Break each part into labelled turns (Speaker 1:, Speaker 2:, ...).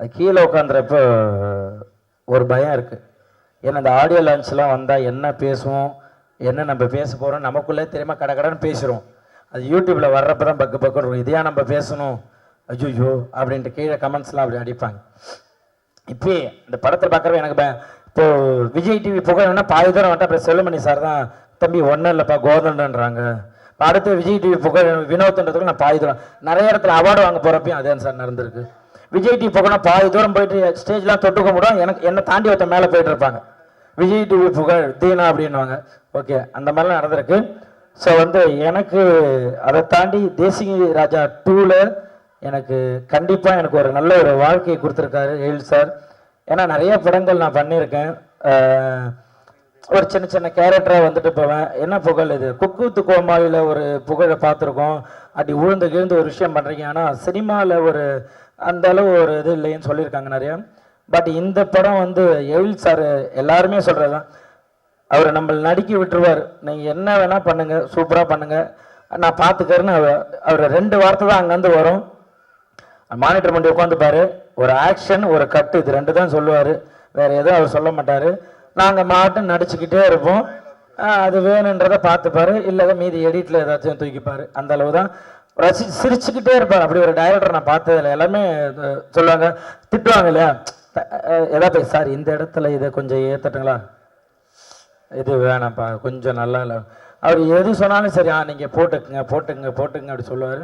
Speaker 1: அது கீழே உட்காந்துறப்ப ஒரு பயம் இருக்குது ஏன்னா இந்த ஆடியோ லான்ச்லாம் வந்தால் என்ன பேசுவோம் என்ன நம்ம பேச போகிறோம் நமக்குள்ளே தெரியுமா கட கடன்னு பேசுகிறோம் அது யூடியூப்பில் வர்றப்ப தான் பக்கு பக்கம் இருக்கும். இதையா நம்ம பேசணும்? ஐயோ அப்படின்ட்டு கீழே கமெண்ட்ஸ்லாம் அப்படி அடிப்பாங்க. இப்போ இந்த படத்தை பார்க்குறப்ப எனக்கு இப்போது இப்போ விஜய் டிவி புகழ்னா பாதி தூரம் வந்துட்டு அப்புறம் செல்லுமணி சார் தான் தம்பி ஒன்றும் இல்லைப்பா கோதண்டன்றாங்க. அடுத்து விஜய் டிவி புகழ் வினோத்ன்றதுக்கு நான் பாதி தூரம் நிறைய இடத்துல அவார்டு வாங்க போகிறப்பையும் அதே சார் நடந்திருக்கு. விஜய் டிவி புகழ்னா பாதி தூரம் போயிட்டு ஸ்டேஜ்லாம் தொட்டு கும்பிடும் எனக்கு என்னை தாண்டி ஒருத்தன் மேலே போயிட்டு இருப்பாங்க. விஜய் டிவி புகழ் தீனா அப்படின்னுவாங்க. ஓகே அந்த மாதிரிலாம் நடந்திருக்கு. ஸோ வந்து எனக்கு அதை தாண்டி தேசிய ராஜா டூவில் எனக்கு கண்டிப்பாக எனக்கு ஒரு நல்ல ஒரு வாழ்க்கையை கொடுத்துருக்காரு எழில் சார் ஏன்னா நிறைய படங்கள் நான் பண்ணியிருக்கேன். ஒரு சின்ன சின்ன கேரக்டராக வந்துட்டு போவேன். என்ன புகழ் இது? குக்கூத்து கோமாளியில் ஒரு புகழை பார்த்துருக்கோம். அப்படி உழுந்து கிழுந்து ஒரு விஷயம் பண்ணுறீங்க ஆனால் சினிமாவில் ஒரு அந்த அளவு ஒரு இது இல்லைன்னு சொல்லியிருக்காங்க நிறையா. பட் இந்த படம் வந்து எழில் சார் எல்லாருமே சொல்கிறது தான் அவரை நம்ம நடிக்க விட்டுருவார். நீங்கள் என்ன வேணால் பண்ணுங்கள் சூப்பராக பண்ணுங்கள் நான் பார்த்துக்கறேன்னு அவர் அவர் ரெண்டு வார்த்தை தான் அங்கேருந்து வரும். மானிட்டர் பண்ணி உட்காந்துப்பார். ஒரு ஆக்ஷன் ஒரு கட்டு இது ரெண்டு தான் சொல்லுவார். வேற எதுவும் அவர் சொல்ல மாட்டார். நாங்கள் மாட்டும் நடிச்சுக்கிட்டே இருப்போம். அது வேணுன்றதை பார்த்துப்பாரு. இல்லை மீதி எடிட்டில் ஏதாச்சும் தூக்கிப்பார். அந்த அளவு தான் ரசி சிரிச்சுக்கிட்டே இருப்பாங்க. அப்படி ஒரு டைரக்டர் நான் பார்த்ததில்ல எல்லாமே சொல்லுவாங்க திட்டுவாங்க இல்லையா? ஏதாவது சார் இந்த இடத்துல இதை கொஞ்சம் ஏற்றட்டுங்களா இது வேணாம்ப்பா கொஞ்சம் நல்லா இல்லை. அவர் எது சொன்னாலும் சரி ஆ நீங்கள் போட்டுக்குங்க போட்டுக்குங்க போட்டுக்குங்க அப்படி சொல்லுவார்.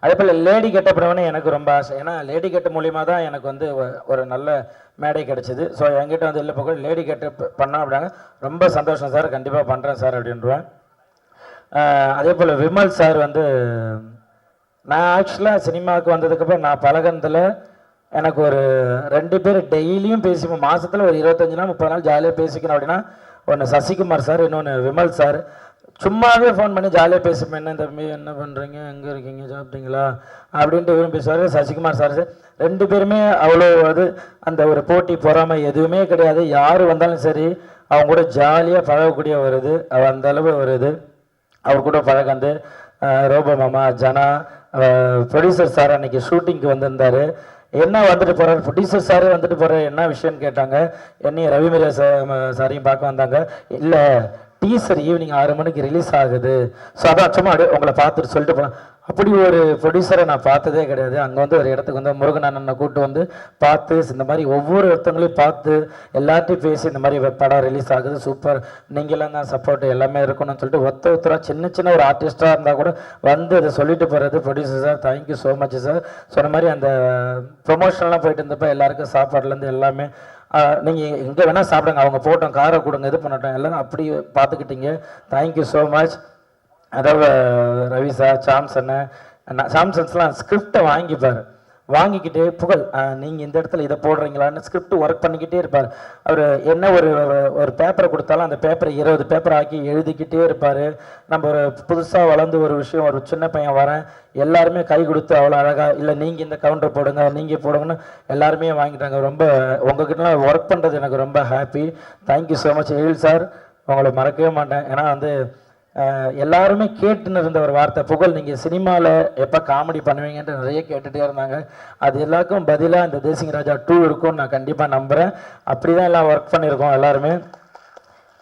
Speaker 1: அதே போல் லேடி கெட்ட எனக்கு ரொம்ப ஆசை. ஏன்னா லேடி கெட்ட மூலியமாக தான் எனக்கு வந்து ஒரு நல்ல மேடை கிடச்சிது. ஸோ என்கிட்ட வந்து இல்லை போக லேடி கெட்ட ப- பண்ணோம் அப்படின்னாங்க. ரொம்ப சந்தோஷம் சார். கண்டிப்பாக பண்ணுறேன் சார் அப்படின்றேன் அதே போல் விமல் சார் வந்து நான் ஆக்சுவலாக சினிமாவுக்கு வந்ததுக்கப்புறம் நான் பழகுனதுல எனக்கு ஒரு ரெண்டு பேர் டெய்லியும் பேசிப்போம். மாதத்தில் ஒரு இருபத்தஞ்சு நாள் முப்பது நாள் ஜாலியாக பேசிக்கணும் அப்படின்னா ஒன்று சசிகுமார் சார் இன்னொன்று விமல் சார். சும்மாவே ஃபோன் பண்ணி ஜாலியாக பேசுப்பேன் என்ன தம்பி என்ன பண்ணுறீங்க எங்கே இருக்கீங்க? சாப்பிட்டீங்களா? அப்படின்ட்டு இவரும் பேசுவார். சசிகுமார் சார் ரெண்டு பேருமே அவ்வளோ அது அந்த ஒரு போட்டி பொறாமை எதுவுமே கிடையாது. யார் வந்தாலும் சரி அவங்க கூட ஜாலியாக பழகக்கூடிய ஒரு இது அந்த அளவு ஒரு இது. அவர் கூட பழகந்து ரோபோ மாமா ஜனா ப்ரொடியூசர் சார் அன்னைக்கு ஷூட்டிங்க்கு வந்திருந்தார். என்ன வந்துட்டு போகிறார் ப்ரொடியூசர் சாரே வந்துட்டு போகிற என்ன விஷயம்னு கேட்டாங்க. என்னையும் ரவிமரியா சாரையும் பார்க்க வந்தாங்க. இல்லை டீசர் ஈவினிங் ஆறு மணிக்கு ரிலீஸ் ஆகுது. ஸோ அதான் சும்மா அப்படியே உங்களை பார்த்துட்டு சொல்லிட்டு போனேன் அப்படி ஒரு ப்ரொடியூசரை நான் பார்த்ததே கிடையாது. அங்கே வந்து ஒரு இடத்துக்கு வந்து முருகன் அண்ணனை கூட்டு வந்து பார்த்து இந்த மாதிரி ஒவ்வொரு ஒருத்தங்களையும் பார்த்து எல்லாத்தையும் பேசி இந்த மாதிரி படம் ரிலீஸ் ஆகுது சூப்பர் நீங்களாம் தான் சப்போர்ட் எல்லாமே இருக்கணும்னு சொல்லிட்டு ஒத்த ஒருத்தராக சின்ன சின்ன ஒரு ஆர்டிஸ்டாக இருந்தால் கூட வந்து அதை சொல்லிட்டு போகிறது producer sir thank you so much sir சொன்ன மாதிரி அந்த ப்ரொமோஷன்லாம் போயிட்டு இருந்தப்போ எல்லாருக்கும் சாப்பாடுலேருந்து எல்லாமே நீங்கள் எங்கே வேணால் சாப்பிடுங்க. அவங்க போட்டோம் காரை கொடுங்க இது பண்ணட்டும் எல்லாம் அப்படி பார்த்துக்கிட்டீங்க. தேங்க்யூ ஸோ மச் அதாவது ரவி சார் சாம்சன்னு சாம்சன்ஸ்லாம் ஸ்கிரிப்டை வாங்கிப்பார் வாங்கிக்கிட்டே புகழ் நீங்கள் இந்த இடத்துல இதை போடுறீங்களான்னு ஸ்கிரிப்ட் ஒர்க் பண்ணிக்கிட்டே இருப்பார். அவர் என்ன ஒரு ஒரு பேப்பரை கொடுத்தாலும் அந்த பேப்பரை இருபது பேப்பர் ஆக்கி எழுதிக்கிட்டே இருப்பார். நம்ம ஒரு புதுசாக வளர்ந்து ஒரு விஷயம் ஒரு சின்ன பையன் வரேன். எல்லாருமே கை கொடுத்து அவ்வளோ அழகாக இல்லை நீங்கள் இந்த கவுண்டர் போடுங்க நீங்கள் போடுங்கன்னு எல்லாருமே வாங்கிட்டாங்க. ரொம்ப உங்ககிட்டலாம் ஒர்க் பண்ணுறது எனக்கு ரொம்ப happy thank you so much Ezhil sir உங்களை மறக்கவே மாட்டேன். ஏன்னா வந்து எல்லாருமே கேட்டுன்னு இருந்த ஒரு வார்த்தை. புகழ் நீங்கள் சினிமாவில் எப்போ காமெடி பண்ணுவீங்கன்ட்டு நிறைய கேட்டுகிட்டே இருந்தாங்க. அது எல்லாருக்கும் பதிலாக இந்த தேசிங் ராஜா டூ இருக்கும்னு நான் கண்டிப்பாக நம்புகிறேன் அப்படி தான் எல்லாம் ஒர்க் பண்ணியிருக்கோம் எல்லாருமே.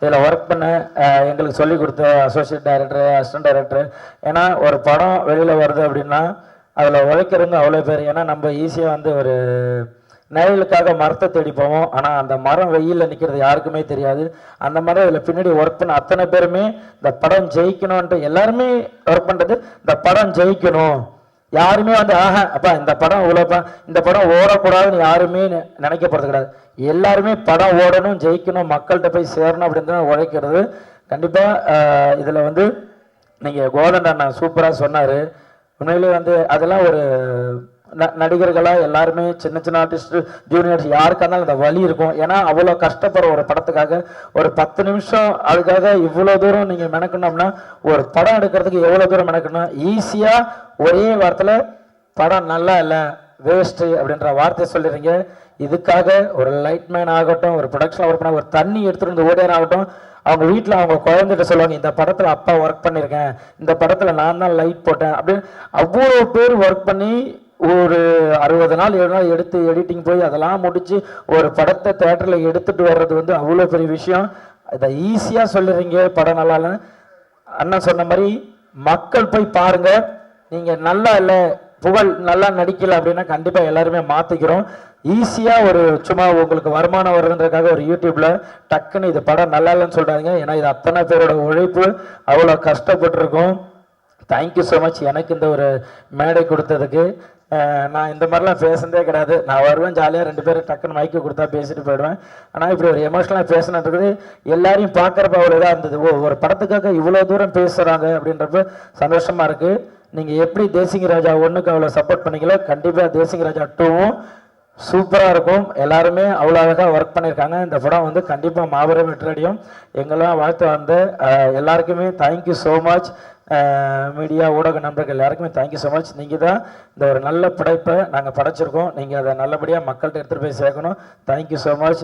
Speaker 1: இதில் ஒர்க் பண்ண எங்களுக்கு சொல்லிக் கொடுத்த அசோசியேட் டைரக்டர் அசிஸ்டன்ட் டைரக்டர் ஏன்னா ஒரு படம் வெளியில் வருது அப்படின்னா அதில் உழைக்கிறவங்க அவ்வளோ பேர். ஏன்னா நம்ம ஈஸியாக வந்து ஒரு நிழலுக்காக மரத்தை தேடி போவோம் ஆனால் அந்த மரம் வெயிலில் நிற்கிறது யாருக்குமே தெரியாது. அந்த மரம் இதில் பின்னாடி ஒர்க் பண்ண அத்தனை பேருமே இந்த படம் ஜெயிக்கணும்ன்ட்டு எல்லாருமே ஒர்க் பண்ணுறது இந்த படம் ஜெயிக்கணும். யாருமே வந்து ஆஹா அப்பா இந்த படம் இவ்வளோப்பா இந்த படம் ஓடக்கூடாதுன்னு யாருமே நினைக்கப்படுறது நினைக்க போகிறது கிடையாது. எல்லாருமே படம் ஓடணும் ஜெயிக்கணும் மக்கள்கிட்ட போய் சேரணும் அப்படின்னு தான் உழைக்கிறது கண்டிப்பாக இதில் வந்து நீங்கள் கோதண்ட அண்ணா சூப்பராக சொன்னார். உண்மையிலேயே வந்து அதெல்லாம் ஒரு ந- எல்லாருமே சின்ன சின்ன ஆர்டிஸ்ட் ஜூனியர்ஸ் யாருக்கா இருந்தாலும் அந்த வலி இருக்கும். ஏன்னா அவ்வளோ கஷ்டப்படுற ஒரு படத்துக்காக ஒரு பத்து நிமிஷம் அதுக்காக இவ்வளோ தூரம் நீங்கள் மெனக்கணும்னா ஒரு படம் எடுக்கிறதுக்கு எவ்வளோ தூரம் மெனக்கணும் ஈஸியாக ஒரே வாரத்தில் படம் நல்லா இல்லை வேஸ்ட்டு அப்படின்ற வார்த்தை சொல்லிடுறீங்க. இதுக்காக ஒரு லைட்மேன் ஆகட்டும் ஒரு ப்ரொடக்ஷன் ஒர்க் பண்ண ஒரு தண்ணி எடுத்துகிட்டு வந்து ஓடியார் ஆகட்டும் அவங்க வீட்டில் அவங்க குழந்தைகிட்ட சொல்லுவாங்க இந்த படத்தில் அப்பா ஒர்க் பண்ணியிருக்கேன் இந்த படத்தில் நான் தான் லைட் போட்டேன். அப்படின்னு அவ்வளோ பேர் ஒர்க் பண்ணி ஒரு அறுபது நாள் ஏழு நாள் எடுத்து எடிட்டிங் போய் அதெல்லாம் முடிச்சு ஒரு படத்தை தேட்டரில் எடுத்துட்டு வர்றது வந்து அவ்வளோ பெரிய விஷயம். இதை ஈஸியாக சொல்லுறீங்க படம் நல்லா அண்ணன் சொன்ன மாதிரி மக்கள் போய் பாருங்க. நீங்க நல்லா இல்லை புகழ் நல்லா நடிக்கல அப்படின்னா கண்டிப்பாக எல்லாருமே மாத்திக்கிறோம். ஈஸியா ஒரு சும்மா உங்களுக்கு வருமானம் வருதுன்றதுக்காக ஒரு யூடியூப்ல டக்குன்னு இது படம் நல்லா இல்லைன்னு சொல்றாங்க ஏன்னா இது அத்தனை பேரோட உழைப்பு. அவ்வளோ கஷ்டப்பட்டிருக்கும். தேங்க்யூ ஸோ மச் எனக்கு இந்த ஒரு மேடை கொடுத்ததுக்கு நான் இந்த மாதிரிலாம் பேசுனதே கிடையாது. நான் வருவேன் ஜாலியாக ரெண்டு பேரும் டக்குன்னு மைக்கு கொடுத்தா பேசிட்டு போயிடுவேன். ஆனால் இப்படி ஒரு எமோஷனலாக பேசினதுக்கு எல்லாரையும் பார்க்குறப்ப அவ்வளோ இதாக இருந்தது. ஓ ஒரு படத்துக்காக இவ்வளோ தூரம் பேசுகிறாங்க அப்படின்றப்ப சந்தோஷமாக இருக்குது நீங்கள் எப்படி தேசிங்க ராஜா ஒன்றுக்கு அவ்வளோ சப்போர்ட் பண்ணீங்களோ கண்டிப்பாக தேசிங்க ராஜா டூவும் சூப்பராக இருக்கும். எல்லாருமே அவ்வளோ அழகாக ஒர்க் பண்ணியிருக்காங்க. இந்த படம் வந்து கண்டிப்பாக மாபெரும் வெற்றியடையும். எங்கெல்லாம் வாழ்த்து வந்து எல்லாருக்குமே தேங்க்யூ ஸோ மச் மீடியா ஊடக நண்பர்கள் எல்லாருக்குமே தேங்க்யூ ஸோ மச் நீங்கள் தான் இந்த ஒரு நல்ல படைப்பை நாங்கள் படைச்சிருக்கோம். நீங்கள் அதை நல்லபடியாக மக்கள்கிட்ட எடுத்துகிட்டு போய் சேர்க்கணும். Thank you so much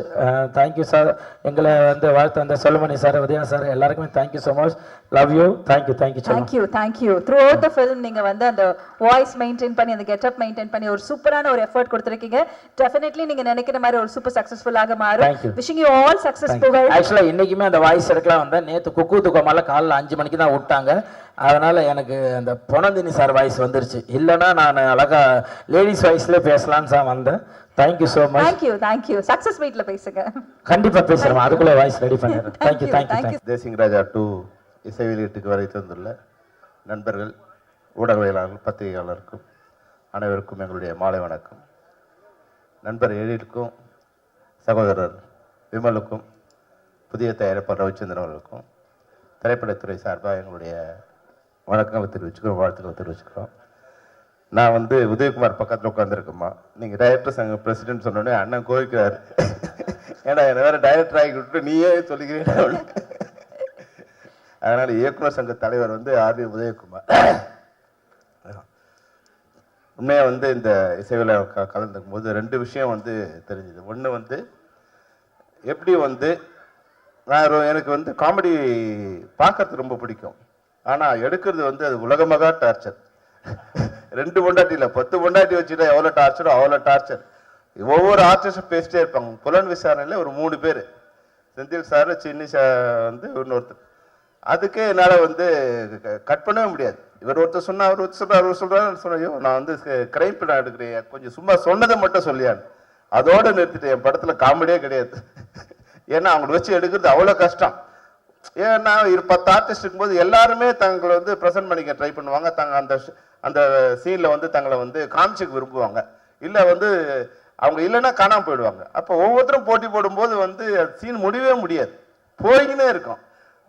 Speaker 1: thank you sir எங்களை வந்து வாழ்த்து வந்த சொல்லுமணி சார் உதயா சார் எல்லாருக்குமே thank you so much love you thank you thank you
Speaker 2: thank you thank you throughout the film நீங்க வந்து அந்த வாய்ஸ் மெயின்டைன் பண்ணி அந்த கெட்டப் மெயின்டைன் பண்ணி ஒரு சூப்பரான ஒரு எஃபர்ட் கொடுத்துருக்கீங்க. டெஃபினெட்லி நீங்க நினைக்கிற மாதிரி ஒரு சூப்பர் சக்சஸ்ஃபுல்லாக
Speaker 1: Thank
Speaker 2: மாறும். விஷிங் யூ ஆல் சக்சஸ் புகழ்.
Speaker 1: ஆக்சுவலாக இன்னைக்குமே அந்த வாய்ஸ் எடுக்கலாம் வந்தேன் நேற்று குக்கு துக்கமால காலைல அஞ்சு மணிக்கு தான் விட்டாங்க. அதனால எனக்கு அந்த பொனந்தினி சார் வாய்ஸ் வந்துருச்சு. இல்லைன்னா நான் அழகா லேடிஸ் வாய்ஸ்லேயே பேசலான்னு தான் வந்தேன். Thank you so much
Speaker 2: thank you thank you success மீட்ல பேசுங்க.
Speaker 1: கண்டிப்பா பேசுறேன். அதுக்குள்ள வாய்ஸ் ரெடி பண்ணிடுறேன். Thank you
Speaker 2: Thank you,
Speaker 1: thank you
Speaker 2: thank you.
Speaker 3: Desingu Raja two இசை வெளியீட்டுக்கு வரை தந்துள்ள நண்பர்கள் ஊடகவியலாளர்கள் பத்திரிகையாளருக்கும் அனைவருக்கும் எங்களுடைய மாலை வணக்கம். நண்பர் எழிலுக்கும் சகோதரர் விமலுக்கும் புதிய தயாரிப்பாளர் ரவிச்சந்திரன் அவர்களுக்கும் திரைப்படத்துறை சார்பாக எங்களுடைய வணக்கங்களை தெரிவிச்சுக்கிறோம் வாழ்த்துக்களை தெரிவிச்சுக்கிறோம். நான் வந்து உதயகுமார் பக்கத்தில் உட்காந்துருக்கேம்மா நீங்கள் டைரக்டர் சங்க பிரசிடென்ட் சொன்னோடனே அண்ணன் கோவிக்கிறார். ஏன்னா என்ன வேறு டைரக்டர் ஆகி விட்டு நீயே சொல்லிக்கிறீங்க. அதனால் இயக்குனர் சங்க தலைவர் வந்து ஆர் வி உதயகுமார். உண்மையாக வந்து இந்த இசைவில் க- கலந்துக்கும் போது ரெண்டு விஷயம் வந்து தெரிஞ்சுது. ஒன்று வந்து எப்படி வந்து நான் எனக்கு வந்து காமெடி பார்க்கறது ரொம்ப பிடிக்கும். ஆனால் எடுக்கிறது வந்து அது உலகமாக டார்ச்சர் ரெண்டு பொண்டாட்டி இல்லை பத்து பொண்டாட்டி வச்சுட்டா எவ்வளோ டார்ச்சரோ அவ்வளோ டார்ச்சர் ஒவ்வொரு ஆர்டிஸ்டும் பேசிட்டே இருப்பாங்க. புலன் விசாரணையில் ஒரு மூணு பேர். செந்தில் சார் சின்னி சார் வந்து இன்னொருத்தர். அதுக்கே என்னால் வந்து கட் பண்ணவே முடியாது. இவர் ஒருத்தர் சொன்னால் அவர் ஒருத்தர் சொல்கிறார் அவர் சொல்றாரு சொன்னையோ நான் வந்து கிரைம் படம் எடுக்கிறேன். கொஞ்சம் சும்மா சொன்னதை மட்டும் சொல்லியான் அதோடு நிறுத்திட்டேன். என் படத்தில் காமெடியே கிடையாது. ஏன்னா அவங்களை வச்சு எடுக்கிறது அவ்வளோ கஷ்டம். ஏன்னா இரு பத்து ஆர்டிஸ்ட் இருக்கும்போது எல்லாருமே தங்களை வந்து ப்ரெசென்ட் பண்ணிக்க ட்ரை பண்ணுவாங்க. தங்க அந்த அந்த சீனில் வந்து தங்களை வந்து காமிச்சிக்க விரும்புவாங்க. இல்லை வந்து அவங்க இல்லைன்னா காணாம போயிடுவாங்க. அப்போ ஒவ்வொருத்தரும் போட்டி போடும்போது வந்து சீன் முடியவே முடியாது. போயின்னே இருக்கும்.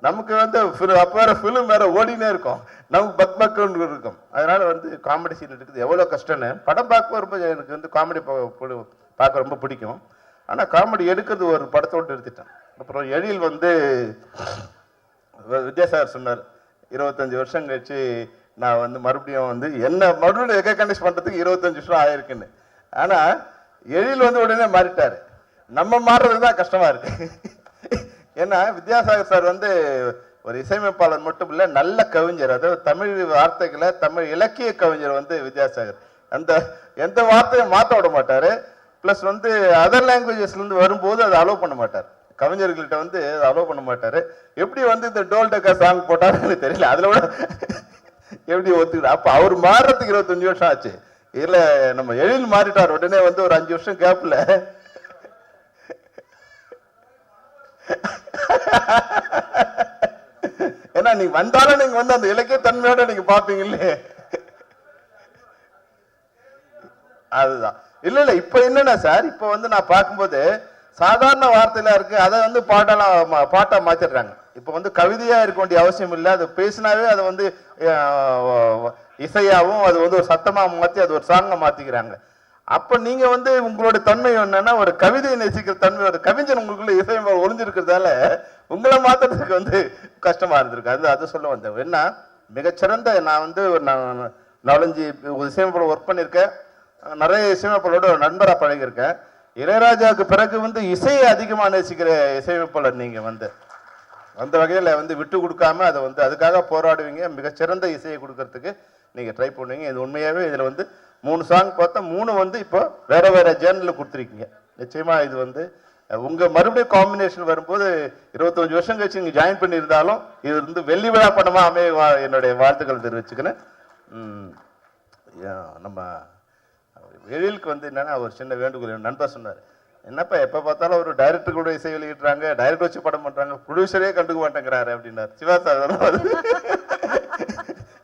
Speaker 3: நமக்கு வந்து அப்போ வேற ஃபிலிம் வேற ஓடினே இருக்கும். நமக்கு பக் பக்குன்னு இருக்கும். அதனால வந்து காமெடி சீன் எடுக்கிறது எவ்வளோ கஷ்டம்னு படம் பார்க்க ரொம்ப எனக்கு வந்து காமெடி பார்க்க ரொம்ப பிடிக்கும். ஆனால் காமெடி எடுக்கிறது ஒரு படத்தோடு எடுத்துட்டேன் அப்புறம் எழில் வந்து வித்யாசாகர் சொன்னார் இருபத்தஞ்சு வருஷம் கழிச்சு நான் வந்து மறுபடியும் வந்து என்ன மறுபடியும் ரெக்கக்னைஸ் பண்ணுறதுக்கு இருபத்தஞ்சு வருஷம் ஆயிருக்குன்னு. ஆனால் எழில் வந்து உடனே மாறிட்டார். நம்ம மாறுறது தான் கஷ்டமாக இருக்கு. ஏன்னா வித்யாசாகர் சார் வந்து ஒரு இசையமைப்பாளர் மட்டும் இல்லை நல்ல கவிஞர். அதாவது தமிழ் வார்த்தைகளை தமிழ் இலக்கிய கவிஞர் வந்து வித்யாசாகர். அந்த எந்த வார்த்தையும் மாற்ற விட மாட்டார். ப்ளஸ் வந்து அதர் லாங்குவேஜஸ்லேருந்து வரும்போது அதை அலோவ் பண்ண மாட்டார். கவிஞர்கள்ட்ட வந்து அலோவ் பண்ண மாட்டாரு. எப்படி வந்து இந்த டோல் டக்கா சாங் போட்டாருன்னு தெரியல. அதுல கூட எப்படி ஒத்துக்கிட்டு அப்ப அவர் மாறுறதுக்கு இருபத்தஞ்சு வருஷம் ஆச்சு. இல்ல நம்ம எழில் மாறிட்டார். உடனே வந்து ஒரு அஞ்சு வருஷம் கேப்ல ஏன்னா நீங்க வந்தாலும் நீங்க வந்து அந்த இலக்கிய தன்மையோட நீங்க பாப்பீங்களே அதுதான். இல்ல இல்ல இப்ப என்னன்னா சார்? இப்ப வந்து நான் பார்க்கும்போது சாதாரண வார்த்தையில இருக்கு. அதை வந்து பாட்டெல்லாம் மா- பாட்டா மாத்திடுறாங்க. இப்போ வந்து கவிதையா இருக்க வேண்டிய அவசியம் இல்லை. அது பேசினாவே அதை வந்து இசையாகவும் அது வந்து ஒரு சத்தமா மாத்தி அது ஒரு சாங்கை மாத்திக்கிறாங்க. அப்ப நீங்க வந்து உங்களோட தன்மை என்னன்னா ஒரு கவிதையை நேசிக்கிற தன்மை ஒரு கவிஞர் உங்களுக்குள்ள இசை ஒளிஞ்சிருக்கிறதால உங்களை மாத்துறதுக்கு வந்து கஷ்டமா இருந்திருக்கு. அது அது சொல்ல வந்தேன். என்ன மிகச்சிறந்த நான் வந்து ஒரு நான் நாலஞ்சு இசையமைப்பாளர் ஒர்க் பண்ணியிருக்கேன். நிறைய இசையமைப்பாளரோட நண்பராக பழகியிருக்கேன். இளையராஜாவுக்கு பிறகு வந்து இசையை அதிகமாக நேசிக்கிற இசையமைப்பாளர் நீங்கள் வந்து. அந்த வகையில் வந்து விட்டு கொடுக்காம அதை வந்து அதுக்காக போராடுவீங்க. மிகச்சிறந்த இசையை கொடுக்கறதுக்கு நீங்கள் ட்ரை பண்ணுவீங்க. இது உண்மையாகவே இதில் வந்து மூணு சாங் பார்த்தா மூணு வந்து இப்போ வேற வேற ஜேர்னலில் கொடுத்துருக்கீங்க. நிச்சயமாக இது வந்து உங்கள் மறுபடியும் காம்பினேஷன் வரும்போது இருபத்தஞ்சு வருஷம் கழிச்சு நீங்கள் ஜாயின் பண்ணியிருந்தாலும் இது வந்து வெள்ளி விழா படமாக அமைய வா- என்னுடைய வாழ்த்துக்கள் தெரிவிச்சுக்கிறேன். நம்ம எழிலுக்கு வந்து என்னன்னா ஒரு சின்ன வேண்டுகோள் நண்பர் சொன்னார். என்னப்பா எப்போ பார்த்தாலும் ஒரு டைரக்டர் கூட இசை வெளியிடுறாங்க டைரக்டர் வச்சு படம் பண்ணுறாங்க ப்ரொடியூசரே கண்டுக்க மாட்டேங்கிறாரு அப்படின்னாரு. சிவா சார் வந்து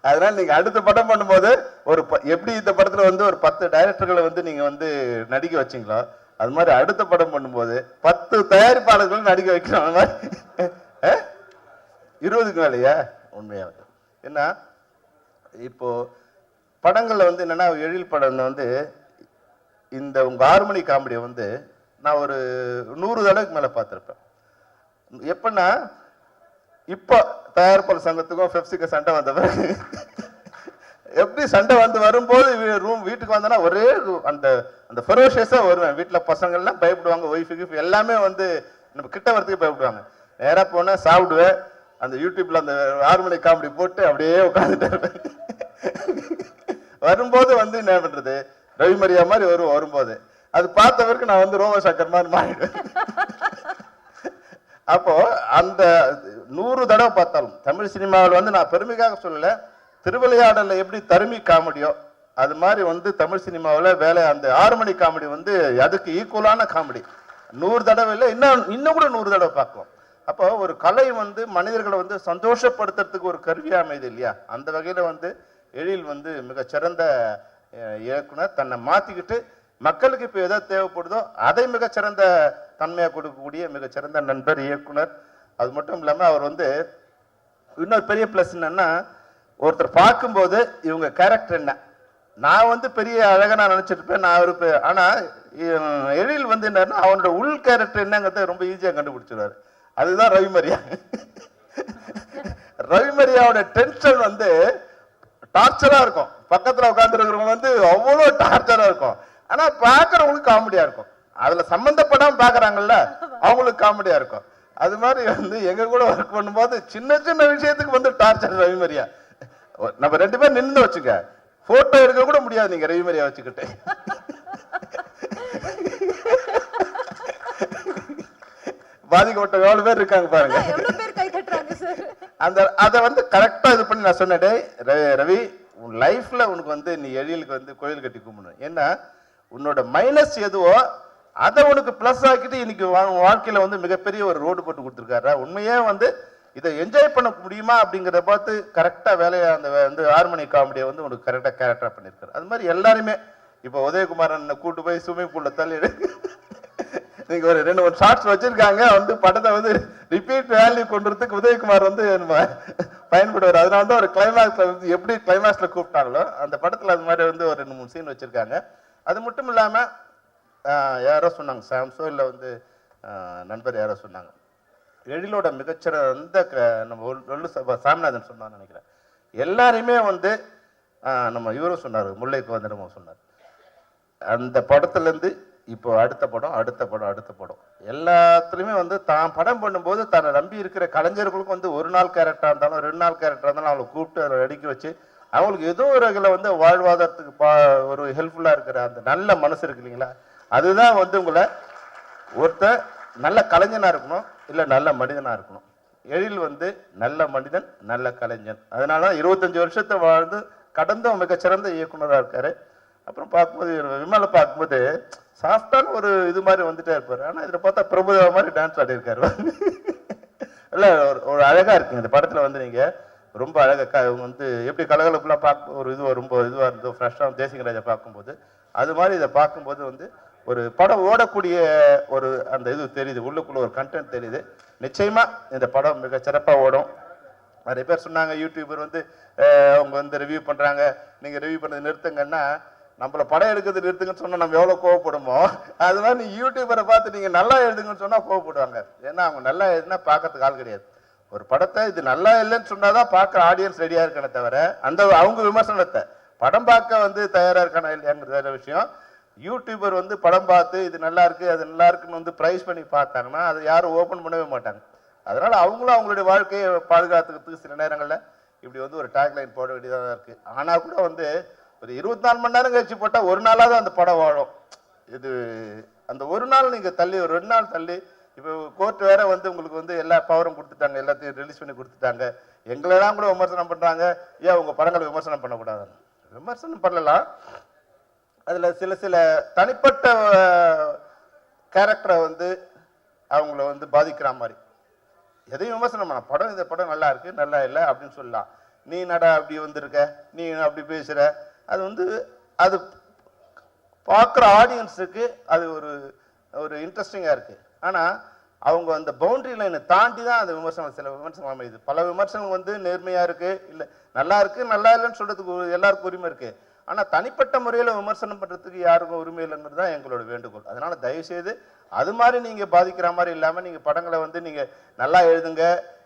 Speaker 3: அதனால நீங்க அடுத்த படம் பண்ணும்போது ஒரு ப- எப்படி இந்த படத்துல வந்து ஒரு பத்து டைரக்டர்களை வந்து நீங்க வந்து நடிக்க வச்சீங்களோ அது மாதிரி அடுத்த படம் பண்ணும்போது பத்து தயாரிப்பாளர்களை நடிக்க வைக்கணும். அது மாதிரி. இருபதுக்கு மேலையா? உண்மையா? என்ன இப்போ படங்கள்ல வந்து என்னன்னா எழில் படம் வந்து இந்த உங்கள் ஹார்மோனி காமெடியை வந்து நான் ஒரு நூறு தடவைக்கு மேலே பார்த்துருப்பேன். எப்படின்னா இப்போ தயாரிப்பாளர் சங்கத்துக்கும் ஃபெப்சிக்கு சண்டை வந்த பிறகு எப்படி சண்டை வந்து வரும்போது ரூம் வீட்டுக்கு வந்தேன்னா ஒரே அந்த அந்த ஃபெரோஷியஸாக வருவேன். வீட்டில் பசங்கள்லாம் பயப்படுவாங்க ஒய்ஃபுக்கு எல்லாமே வந்து நம்ம கிட்ட வரத்துக்கு பயப்படுவாங்க. நேராக போனால் சாப்பிடுவேன். அந்த யூடியூப்பில் அந்த ஆறு மணி காமெடி போட்டு அப்படியே உட்காந்துட்டு வரும்போது வந்து என்ன பண்ணுறது ரவிமரியா மாதிரி வரும் வரும்போது. அது பார்த்த பிறகு நான் வந்து ரோம சக்கர் மாதிரி மாறிடுவேன். அப்போ அந்த நூறு தடவை பார்த்தாலும் தமிழ் சினிமாவில் வந்து நான் பெருமைக்காக சொல்லல திருவிளையாடல்ல எப்படி தருமி காமெடியோ அது மாதிரி வந்து தமிழ் சினிமாவில் வேலை அந்த ஆறு மணி காமெடி வந்து அதுக்கு ஈக்குவலான காமெடி. நூறு தடவை இல்லை இன்னும் இன்னும் கூட நூறு தடவை பார்க்கலாம் அப்போ ஒரு கலை வந்து மனிதர்களை வந்து சந்தோஷப்படுத்துறதுக்கு ஒரு கருவியாக அமையுது இல்லையா? அந்த வகையில் வந்து எழில் வந்து மிகச்சிறந்த இயக்குனர் தன்னை மாற்றிக்கிட்டு மக்களுக்கு இப்போ எதை தேவைப்படுதோ அதை மிகச்சிறந்த தன்மையாக கொடுக்கக்கூடிய மிகச்சிறந்த நண்பர் இயக்குனர். அது மட்டும் இல்லாமல் அவர் வந்து இன்னொரு பெரிய ப்ளஸ் என்னன்னா ஒருத்தர் பார்க்கும்போது இவங்க கேரக்டர் என்ன? நான் வந்து பெரிய அழகாக நான் நினைச்சிட்டு இருப்பேன் நான் ஒரு பெ- எழில் வந்து என்னன்னா அவனோட உள் கேரக்டர் என்னங்கிறத ரொம்ப ஈஸியாக கண்டுபிடிச்சிருவாரு. அதுதான் ரவிமரியா. ரவிமரியாவோட டென்ஷன் வந்து டார்ச்சரா இருக்கும். பக்கத்துல உட்காந்துருக்கிறவங்க வந்து அவ்வளோ டார்ச்சரா இருக்கும். ஆனா பாக்குறவங்களுக்கு காமெடியா இருக்கும். அதுல சம்பந்தப்படாம பாக்குறாங்கல்ல அவங்களுக்கு காமெடியா இருக்கும். அது மாதிரி வந்து எங்க கூட ஒர்க் பண்ணும்போது சின்ன சின்ன விஷயத்துக்கு வந்து டார்ச்சர் ரவிமரியா நம்ம ரெண்டு பேரும் நின்று வச்சுக்க. போட்டோ எடுக்க கூட முடியாது நீங்க ரவிமரியா வச்சுக்கிட்டு. பாதிக்கப்பட்ட எவ்வளவு பேர் இருக்காங்க பாருங்க
Speaker 2: எவ்வளவு பேர் கை தட்டுறாங்க சார்
Speaker 3: அந்த அதை வந்து கரெக்டாக இது பண்ணி நான் சொன்னேன் ரவி ரவி உன் லைஃப்பில் உனக்கு வந்து நீ எழிலுக்கு வந்து கோயில் கட்டி கும்பிடணும். ஏன்னா உன்னோட மைனஸ் எதுவோ அதை உனக்கு ப்ளஸ் ஆக்கிட்டு இன்னைக்கு வா- உன் வந்து மிகப்பெரிய ஒரு ரோடு போட்டு கொடுத்துருக்காரா உண்மையே வந்து இதை என்ஜாய் பண்ண முடியுமா அப்படிங்கிறத பார்த்து கரெக்டாக வேலையை அந்த வந்து ஹார்மோனி காமெடியை வந்து உனக்கு கரெக்டாக கேரக்டராக பண்ணியிருக்காரு. அது மாதிரி எல்லாருமே இப்போ உதயகுமாரன் கூட்டு போய் ஸ்விம்மிங் பூலில் தள்ளி நீங்க ஒரு ரெண்டு மூணு ஷார்ட்ஸ் வச்சிருக்காங்க. வந்து படத்தை வந்து ரிப்பீட் வேல்யூ கொண்டுறதுக்கு உதயகுமார் வந்து நம்ம பயன்படுவார். அதனால தான் ஒரு கிளைமேக்ஸ்ல வந்து எப்படி கிளைமேக்ஸ்ல கூப்பிட்டாங்களோ அந்த படத்துல அது மாதிரி வந்து ஒரு ரெண்டு மூணு சீன் வச்சிருக்காங்க. அது மட்டும் இல்லாம யாரோ சொன்னாங்க சாம்சோ இல்லை வந்து நண்பர் யாரோ சொன்னாங்க. எழிலோட மிகச்சிறந்த க- நம்ம ஒல்லு சாமிநாதன் சொன்னான்னு நினைக்கிறேன். எல்லாரையுமே வந்து நம்ம இவரும் சொன்னார் முல்லைக்கு வந்துடமும் சொன்னார். அந்த படத்துலேருந்து இப்போ அடுத்த படம் அடுத்த படம் அடுத்த படம். எல்லாத்துலேயுமே வந்து தான் படம் பண்ணும்போது தன்னை நம்பி இருக்கிற கலைஞர்களுக்கும் வந்து ஒரு நாள் கேரக்டராக இருந்தாலும் ரெண்டு நாள் கேரக்டராக இருந்தாலும் அவங்களை கூப்பிட்டு அவரை நடிக்க வச்சு அவங்களுக்கு ஏதோ ஒரு இதில் வந்து வாழ்வாதாரத்துக்கு பா ஒரு ஹெல்ப்ஃபுல்லாக இருக்கிற அந்த நல்ல மனசு இருக்கு இல்லைங்களா? அதுதான் வந்து உங்களை ஒருத்தர் நல்ல கலைஞனாக இருக்கணும் இல்லை நல்ல மனிதனாக இருக்கணும். எழில் வந்து நல்ல மனிதன் நல்ல கலைஞன். அதனால தான் இருபத்தஞ்சி வருஷத்தை வாழ்ந்து கடந்தும் மிகச்சிறந்த இயக்குனராக இருக்கார். அப்புறம் பார்க்கும்போது விமலை பார்க்கும்போது சாஸ்தான் ஒரு இது மாதிரி வந்துட்டே இருப்பார். ஆனால் இதில் பார்த்தா பிரபுதேவா மாதிரி டான்ஸ் ஆடி இல்லை ஒரு ஒரு அழகாக இருக்குங்க. இந்த படத்தில் வந்து நீங்கள் ரொம்ப அழகாக க- வந்து எப்படி கலகலப்புலாம் பார்க்க ஒரு இது ரொம்ப இதுவாக இருந்தோ ஃப்ரெஷ்ஷாக தேசிங்கராஜா பார்க்கும்போது அது மாதிரி இதை பார்க்கும்போது வந்து ஒரு படம் ஓடக்கூடிய ஒரு அந்த இது தெரியுது. உள்ளுக்குள்ள ஒரு கண்டென்ட் தெரியுது. நிச்சயமாக இந்த படம் மிக சிறப்பாக ஓடும். நிறைய பேர் சொன்னாங்க யூடியூபர் வந்து அவங்க வந்து ரிவ்யூ பண்ணுறாங்க நீங்கள் ரிவ்யூ பண்ணது நிறுத்துங்கன்னா நம்மள படம் எடுக்கிறது நிறுத்துங்கன்னு சொன்னா நம்ம எவ்வளவு கோவப்படுமோ? அது மாதிரி நீ யூடியூபரை பார்த்து நீங்க நல்லா எழுதுங்கன்னு சொன்னா கோவப்படுவாங்க. ஏன்னா அவங்க நல்லா எழுதுனா பார்க்கறதுக்கு ஆள் கிடையாது. ஒரு படத்தை இது நல்லா இல்லைன்னு சொன்னாதான் பார்க்குற ஆடியன்ஸ் ரெடியா இருக்கனே தவிர அந்த அவங்க விமர்சனத்தை. படம் பார்க்க வந்து தயாரா இருக்கானா இல்லையாங்கிறது வேற விஷயம். யூடியூபர் வந்து படம் பார்த்து இது நல்லா இருக்கு அது நல்லா இருக்குன்னு வந்து ப்ரைஸ் பண்ணி பார்த்தாங்கன்னா அதை யாரும் ஓப்பன் பண்ணவே மாட்டாங்க. அதனால அவங்களும் அவங்களுடைய வாழ்க்கையை பாதுகாத்துக்கிறதுக்கு சில நேரங்களில் இப்படி வந்து ஒரு டேக்லைன் போட வேண்டியதாக இருக்குது ஆனால் கூட வந்து ஒரு இருபத்தி நாலு மணி நேரம் கழிச்சு போட்டால் ஒரு நாளாவது அந்த படம் வாழும். இது அந்த ஒரு நாள் நீங்கள் தள்ளி ஒரு ரெண்டு நாள் தள்ளி இப்போ கோர்ட் வேற வந்து உங்களுக்கு வந்து எல்லா பவரும் கொடுத்துட்டாங்க எல்லாத்தையும் ரிலீஸ் பண்ணி கொடுத்துட்டாங்க. எங்களெல்லாம் கூட விமர்சனம் பண்ணுறாங்க ஏன் உங்கள் படங்களை விமர்சனம் பண்ணக்கூடாதுன்னு? விமர்சனம் பண்ணலாம். அதில் சில சில தனிப்பட்ட கேரக்டரை வந்து அவங்கள வந்து பாதிக்கிற மாதிரி. எதையும் விமர்சனம் பண்ண படம் இந்த படம் நல்லா இருக்கு நல்லா இல்லை அப்படின்னு சொல்லலாம். நீ நட அப்படி வந்திருக்க? நீ அப்படி பேசுகிற அது வந்து அது பார்க்குற ஆடியன்ஸுக்கு அது ஒரு ஒரு இன்ட்ரெஸ்டிங்காக இருக்குது ஆனால் அவங்க அந்த பவுண்டரி லைனை தாண்டி தான் அந்த விமர்சனம் சில விமர்சனம் அமையுது. பல விமர்சனம் வந்து நேர்மையாக இருக்குது இல்லை நல்லா இருக்குது நல்லா இல்லைன்னு சொல்கிறதுக்கு எல்லாருக்கும் உரிமை இருக்குது ஆனால் தனிப்பட்ட முறையில் விமர்சனம் பண்ணுறதுக்கு யாருக்கும் உரிமை இல்லைங்கிறது தான் எங்களோட வேண்டுகோள். அதனால் தயவுசெய்து அது மாதிரி நீங்கள் பாதிக்கிற மாதிரி இல்லாமல் நீங்கள் படங்களை வந்து நீங்கள் நல்லா எழுதுங்க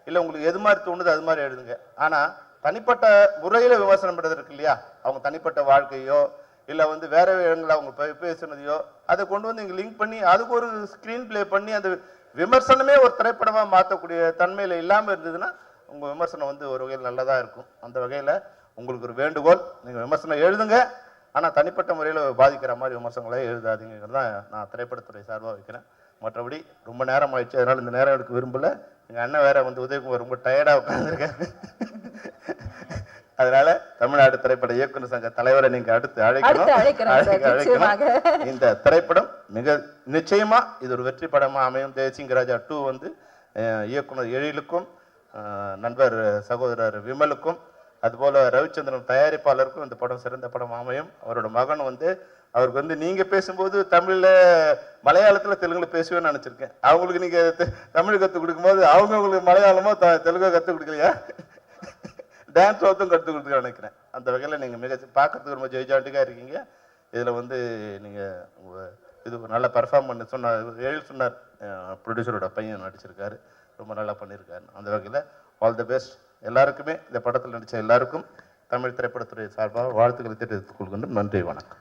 Speaker 3: இல்லை உங்களுக்கு எது மாதிரி தோணுது அது மாதிரி எழுதுங்க. ஆனால் தனிப்பட்ட முறையில் விமர்சனம் பண்ணுறது இருக்கு இல்லையா? அவங்க தனிப்பட்ட வாழ்க்கையோ இல்லை வந்து வேற இடங்களில் அவங்க பேசுனதையோ அதை கொண்டு வந்து இங்கே லிங்க் பண்ணி அதுக்கு ஒரு ஸ்க்ரீன் பிளே பண்ணி அந்த விமர்சனமே ஒரு திரைப்படமாக மாற்றக்கூடிய தன்மையில் இல்லாமல் இருந்ததுன்னா உங்கள் விமர்சனம் வந்து ஒரு வகையில் நல்லதாக இருக்கும். அந்த வகையில் உங்களுக்கு ஒரு வேண்டுகோள். நீங்கள் விமர்சனம் எழுதுங்க. ஆனால் தனிப்பட்ட முறையில் பாதிக்கிற மாதிரி விமர்சனங்களே எழுதாதீங்கிறது தான் நான் திரைப்படத்துறை சார்பாக வைக்கிறேன். மற்றபடி ரொம்ப நேரம் ஆயிடுச்சு. அதனால் இந்த நேரம் எடுக்க விரும்பல. எங்கள் அண்ணன் வேற வந்து உதயகுமார் ரொம்ப டயர்டாக உட்காந்துருக்காரு அதனால தமிழ்நாடு திரைப்பட இயக்குனர் சங்க தலைவரை நீங்க அடுத்து. அழைக்கணும். இந்த திரைப்படம் மிக நிச்சயமா இது ஒரு வெற்றி படமா அமையும். ஜெயசிங்கராஜா டூ வந்து இயக்குனர் எழிலுக்கும் நண்பர் சகோதரர் விமலுக்கும் அதுபோல ரவிச்சந்திரன் தயாரிப்பாளருக்கும் இந்த படம் சிறந்த படம் அமையும். அவரோட மகன் வந்து அவருக்கு வந்து நீங்க பேசும்போது தமிழ்ல மலையாளத்துல தெலுங்குல பேசுவேன்னு நினைச்சிருக்கேன். அவங்களுக்கு நீங்க தமிழ் கத்து கொடுக்கும்போது அவங்க உங்களுக்கு மலையாளமோ தெலுங்கோ கத்து கொடுக்கலையா? டான்ஸ் ஒருத்தம் கற்றுக் கொடுத்து நினைக்கிறேன். அந்த வகையில் நீங்கள் மிக பார்க்கறதுக்கு ரொம்ப ஜெய்ஜாண்டிக்காக இருக்கீங்க. இதில் வந்து நீங்கள் உங்கள் இது நல்லா பெர்ஃபார்ம் பண்ண சொன்னார் எழு சொன்னார் ப்ரொடியூசரோட பையன் நடிச்சிருக்காரு. ரொம்ப நல்லா பண்ணியிருக்காரு அந்த வகையில் ஆல் தி பெஸ்ட் எல்லாருக்குமே இந்த படத்தில் நடித்த எல்லாருக்கும் தமிழ் திரைப்படத்துறை சார்பாக வாழ்த்துக்களை தெரிவித்துக் கொள்கின்றோம். நன்றி வணக்கம்.